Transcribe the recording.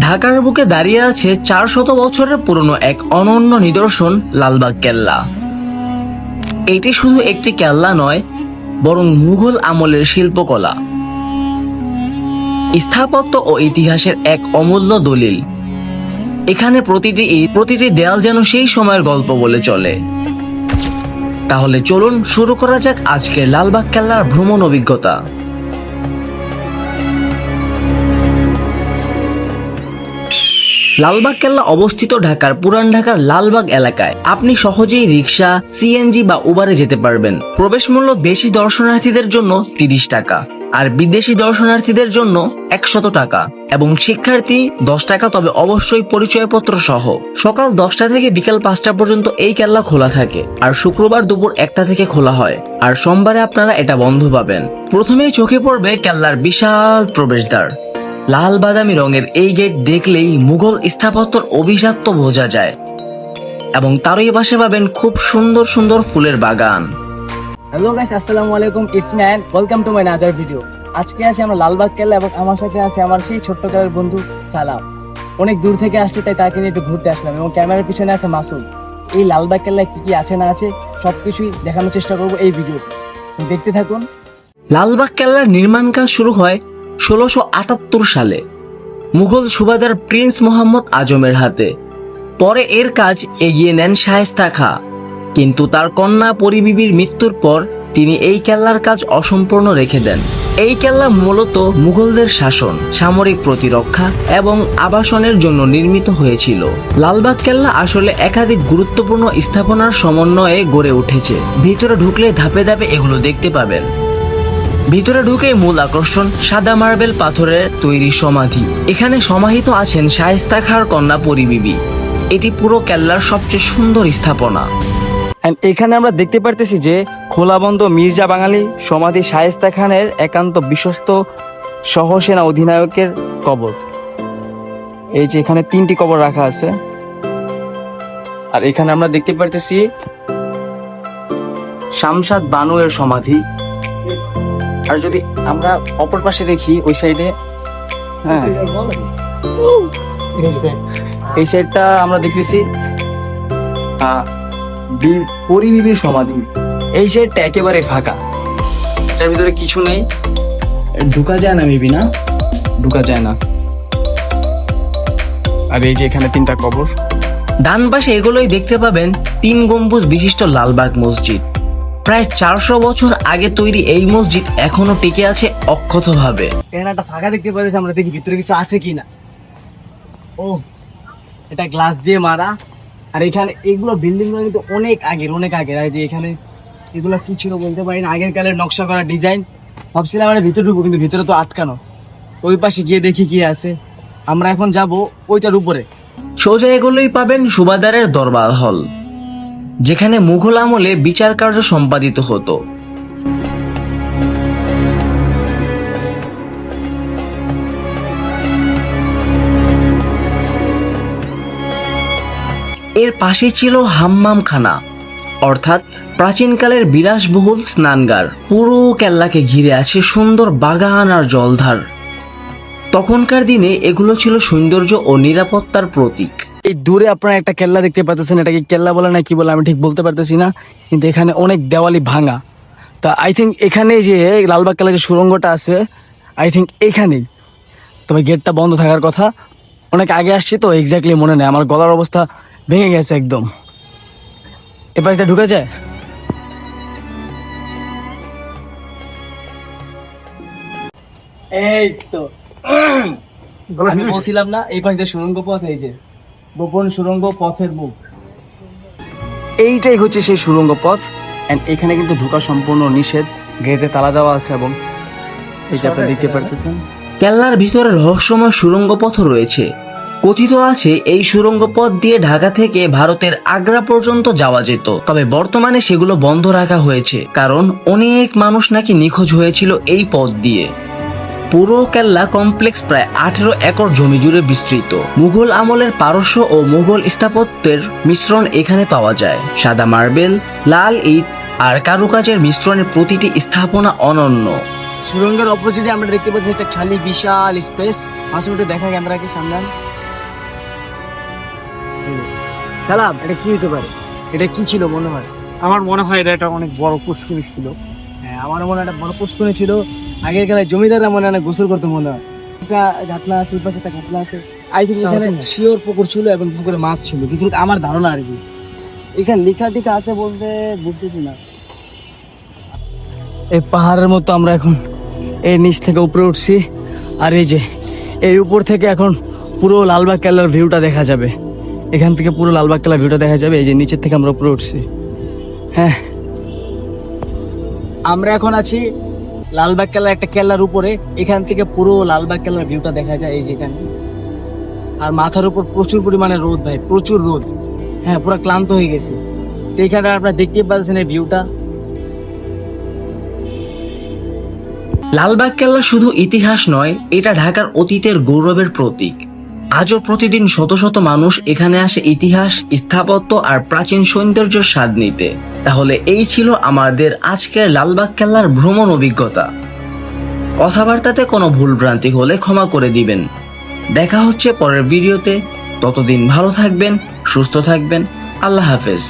ঢাকার বুকে দাঁড়িয়ে আছে চার শত বছরের পুরনো এক অনন্য নিদর্শন, লালবাগ কেল্লা। এটি শুধু একটি কেল্লা নয়, বরং মুঘল আমলের শিল্পকলা। স্থাপত্য ও ইতিহাসের এক অমূল্য দলিল। এখানে প্রতিটি প্রতিটি দেয়াল যেন সেই সময়ের গল্প বলে চলে। তাহলে চলুন শুরু করা যাক আজকের লালবাগ কেল্লার ভ্রমণ অভিজ্ঞতা। লালবাগ কেল্লা অবস্থিত ঢাকার পুরান ঢাকার লালবাগ এলাকায়। আপনি সহজেই রিক্সা সিএনজি বা উবারে যেতে পারবেন। প্রবেশ মূল্য দেশি দর্শনার্থীদের জন্য তিরিশ টাকা আর বিদেশি দর্শনার্থীদের জন্য একশত টাকা এবং শিক্ষার্থী দশ টাকা, তবে অবশ্যই পরিচয়পত্র সহ। সকাল দশটা থেকে বিকাল পাঁচটা পর্যন্ত এই কেল্লা খোলা থাকে আর শুক্রবার দুপুর একটা থেকে খোলা হয় আর সোমবারে আপনারা এটা বন্ধ পাবেন। প্রথমেই চোখে পড়বে কেল্লার বিশাল প্রবেশদ্বার। লাল বাদামি রঙের এই গেট দেখলেই মুঘল স্থাপত্যর অভিজাত্য বোঝা যায় এবং তারই পাশে পাবেন খুব সুন্দর সুন্দর ফুলের বাগান। হ্যালো গাইস আসসালামু আলাইকুম it's man welcome to my another video আজকে আছি আমরা লালবাগ কেল্লা এবং আমার সাথে আছে আমার সেই ছোট্ট কালের বন্ধু সালাম। অনেক দূর থেকে আসছে তাই তাকে নিয়ে একটু ঘুরতে আসলাম এবং ক্যামেরার পিছনে আছে মাসুদ এই লালবাগ কেল্লায় কি কি আছে না আছে সবকিছুই দেখানোর চেষ্টা করব এই ভিডিও দেখতে থাকুন। লালবাগ কেল্লার নির্মাণ কাজ শুরু হয় ষোলোশো আটাত্তর সালে। মুঘল সুবাদার প্রিন্স মোহাম্মদ আজমের হাতে। পরে এর কাজ এগিয়ে নেন শায়েস্তা খা। কিন্তু তার কন্যা পরিবিবির মৃত্যুর পর তিনি এই কেল্লার কাজ অসম্পূর্ণ রেখে দেন। এই কেল্লা মূলত মুঘলদের শাসন, সামরিক প্রতিরক্ষা এবং আবাসনের জন্য নির্মিত হয়েছিল। লালবাগ কেল্লা আসলে একাধিক গুরুত্বপূর্ণ স্থাপনার সমন্বয়ে গড়ে উঠেছে। ভিতরে ঢুকলে ধাপে ধাপে এগুলো দেখতে পাবেন। ভিতরে ঢুকে মূল আকর্ষণ সাদা মার্বেল পাথরের তৈরি সমাধি। এখানে সমাহিত আছেন শায়েস্তা খাঁর কন্যা পরিবিবি। এটি পুরো কেল্লার সবচেয়ে সুন্দর স্থাপনা। এখানে আমরা দেখতে পারতেছি যে খোলাবন্ধ মির্জা বাঙালি সমাধি শায়েস্তা খানের একান্ত বিশ্বস্ত সহসেনা অধিনায়কের কবর। এই যে এখানে তিনটি কবর রাখা আছে। আর এখানে আমরা দেখতে পারতেছি শামশাদ বানু এর সমাধি। আর যদি আমরা অপর পাশে দেখি, ওই সাইডে হ্যাঁ। এই সাইডটা আমরা দেখতেছি পরিবিবির সমাধি। এই সাইডটা একেবারে ফাঁকা। এটার ভিতরে কিছু নেই। ঢুকা যায় না মেবি না? ঢুকা যায় না। আর এই যে এখানে তিনটা কবর। ডান পাশে এগুলোই দেখতে পাবেন তিন গম্বুজ বিশিষ্ট লালবাগ মসজিদ। প্রায় চারশো বছর আগে তৈরি এই মসজিদ এখনও টিকে আছে অক্ষতভাবে। এখানে একটা ফাঁকা দেখতে পাচ্ছি আমরা দেখি ভিতরে কিছু আছে কিনা। ও এটা গ্লাস দিয়ে মারা। আর এখানে এগুলো বিল্ডিংগুলো কিন্তু অনেক আগের অনেক আগের। আর এখানে এগুলো কি ছিল বলতে পারি না আগের কালের নকশা করা ডিজাইন ভাবছিলাম আমরা ভিতরে ঢুকবো কিন্তু ভিতরে তো আটকানো। ওই পাশে গিয়ে দেখি কি আছে। আমরা এখন যাব ওইটার উপরে। সোজা এগুলোই পাবেন সুবাদারের দরবার হল। যেখানে মুঘল আমলে বিচার কার্য সম্পাদিত হতো। এর পাশে ছিল হাম্মামখানা, অর্থাৎ প্রাচীনকালের বিলাসবহুল স্নানগার পুরো কেল্লাকে ঘিরে আছে সুন্দর বাগান আর জলধার। তখনকার দিনে এগুলো ছিল সৌন্দর্য ও নিরাপত্তার প্রতীক। এই দূরে আপনারা একটা কেল্লা দেখতে পাচ্ছেন এটাকে কেল্লা বলে না কি বলে আমি ঠিক বলতে পারতেছি না কিন্তু এখানে অনেক দেওয়ালি ভাঙা। তা আই থিঙ্ক এখানে যে লালবাগ কেল্লা যে সুরঙ্গটা আছে আই থিঙ্ক এখানেই। তবে গেটটা বন্ধ থাকার কথা অনেক আগে আসছি তো এক্স্যাক্টলি মনে নেই আমার গলার অবস্থা ভেঙে গেছে একদম। এ পাশে ঢুকে যায়? এই তো। আমি বলছিলাম না এই পাশে সুরঙ্গ পথ এই যে। গোপন সুরঙ্গ পথের মুখ এইটাই হচ্ছে সেই সুরঙ্গ পথ এন্ড এখানে কিন্তু ঢোকা সম্পূর্ণ নিষেধ। গেটে তালা দেওয়া আছে এবং এই যে আপনি দেখতে পারতেছেন। কেল্লার ভিতরে রহস্যময় সুড়ঙ্গ পথ রয়েছে। কথিত আছে এই সুড়ঙ্গ পথ দিয়ে ঢাকা থেকে ভারতের আগ্রা পর্যন্ত যাওয়া যেত। তবে বর্তমানে সেগুলো বন্ধ রাখা হয়েছে কারণ অনেক মানুষ নাকি নিখোঁজ হয়েছিল এই পথ দিয়ে। পুরো কেল্লা কমপ্লেক্স প্রায় আঠেরো একর জমি জুড়ে বিস্তৃত। মুঘল আমলের পারস্য ও মুঘল স্থাপত্যের মিশ্রণ এখানে পাওয়া যায়। সাদা মার্বেল, লাল ইট আর কারুকাজের মিশ্রণের প্রতিটি স্থাপনা অনন্য। সুরঙ্গের অপোজিটে আমরা দেখতে পাচ্ছি একটা খালি বিশাল স্পেস মাসে একটু দেখা ক্যামেরাকে সামনে আন। কালাম এটা কি হতে পারে? এটা কি ছিল মনে হয়? আমার মনে হয় এটা একটা অনেক বড় পুষ্করিণী ছিল। আমার মনে একটা বড় পুষ্করণী ছিল। আগের কালে জমিদাররা মনে হয় গোসল করতে মনে হয়। একটা ঘাটলা আছে পাশে একটা ঘাটলা আছে। আই থিঙ্ক এখানে শিওর পুকুর ছিল এবং পুকুরে মাছ ছিল। যতটুকু আমার ধারণা আর কি। এখানে লেখা টেখা আছে বলতে বুঝতেছি না। এই পাহাড়ের মতো আমরা এখন এই নিচ থেকে উপরে উঠছি। আর এই যে এই উপর থেকে এখন পুরো লালবাগ কেল্লার ভিউটা দেখা যাবে। এখান থেকে পুরো লালবাগ কেল্লার ভিউটা দেখা যাবে। এই যে নিচের থেকে আমরা উপরে উঠছি। হ্যাঁ। আমরা এখন আছি লালবাগ কেল্লার একটা কেল্লার উপরে। এখান থেকে পুরো লালবাগ কেল্লার ভিউটা দেখা যায় এই যেখানে। আর মাথার উপর প্রচুর পরিমাণে রোদ ভাই, প্রচুর রোদ। হ্যাঁ পুরো ক্লান্ত হয়ে গেছে। তো এখানে আপনারা দেখতে পাচ্ছেন এই ভিউটা লালবাগ কেল্লা শুধু ইতিহাস নয়, এটা ঢাকার অতীতের গৌরবের প্রতীক। আজও প্রতিদিন শত শত মানুষ এখানে আসে ইতিহাস, স্থাপত্য আর প্রাচীন সৌন্দর্যের স্বাদ নিতে। তাহলে এই ছিল আমাদের আজকের লালবাগ কেল্লার ভ্রমণ অভিজ্ঞতা। কথাবার্তাতে কোনো ভুলভ্রান্তি হলে ক্ষমা করে দিবেন। দেখা হচ্ছে পরের ভিডিওতে। ততদিন ভালো থাকবেন, সুস্থ থাকবেন। আল্লাহ হাফেজ।